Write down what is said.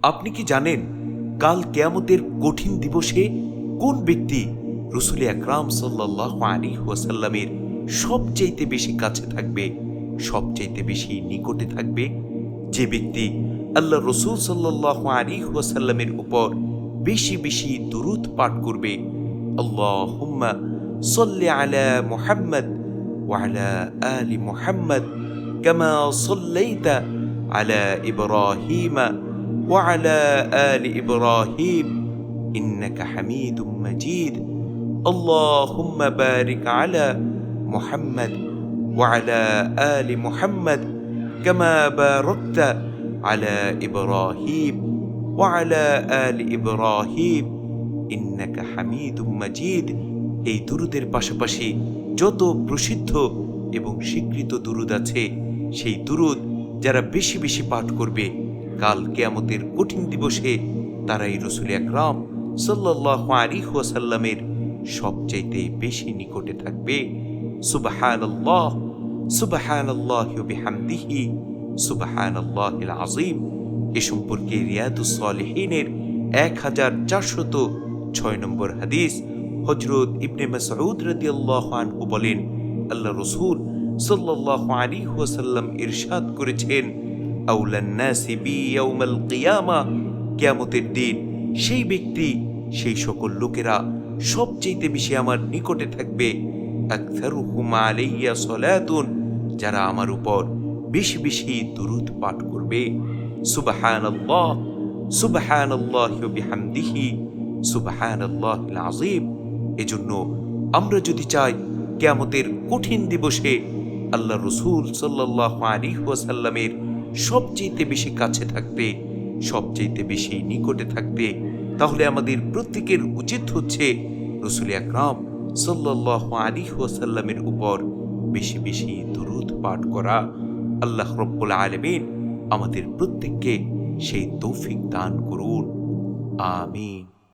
আপনি কি জানেন কাল কেয়ামতের কঠিন দিবসে কোন ব্যক্তি রসুল আকরাম সাল্লাহ আলী ওয়াসাল্লামের সবচাইতে বেশি কাছে থাকবে সবচাইতে বেশি নিকটে থাকবে যে ব্যক্তি আল্লাহ রসুল সাল্লাহ আলী ওয়াসাল্লামের উপর বেশি বেশি দুরুদ পাঠ করবে আল্লাহ صل على محمد وعلى آل محمد كما صليت على إبراهيم وعلى آل إبراهيم إنك حميد مجيد اللهم بارك على محمد وعلى آل محمد كما باركت على إبراهيم وعلى آل إبراهيم إنك حميد مجيد এই দুরুদের পাশাপাশি যত প্রসিদ্ধ এবং স্বীকৃত দুরুদ আছে সেই দুরুদ যারা বেশি বেশি পাঠ করবে কাল কেয়ামতের কঠিন দিবসে তারাই রসুল আকরাম সাল্লাহ আলী ওয়াসাল্লামের সবচাইতে বেশি নিকটে থাকবে। সুবাহান আল্লাহ সুবাহান আল্লাহ আল্লাহ আজিম এ সম্পর্কে রিয়াদুস সালেহিনের এক হাজার চারশত ছয় নম্বর হাদিস হজরত ইবনে মাসউদ রাদিয়াল্লাহু আনহু বলেন, আল্লাহ রসুল সাল্লাল্লাহু আলাইহি ওয়াসাল্লাম ইরশাদ করেছেন কিয়ামতের দিন সেই ব্যক্তি, সেই সকল লোকেরা সবচেয়ে বেশি আমার নিকটে থাকবে। যারা আমার উপর বেশি বেশি দুরুদ পাঠ করবে। এজন্য আমরা যদি চাই কেয়ামতের কঠিন দিবসে আল্লাহ রসুল সাল্লাহ আলী ওয়াসাল্লামের সবচেয়ে বেশি কাছে থাকতে সবচেয়ে বেশি নিকটে থাকবে। তাহলে আমাদের প্রত্যেকের উচিত হচ্ছে রসুল আকরাম সাল্লাহ আলী ওয়াসাল্লামের উপর বেশি বেশি দুরুদ পাঠ করা। আল্লাহ রব্বুল আলমিন আমাদের প্রত্যেককে সেই তৌফিক দান করুন। আমিন।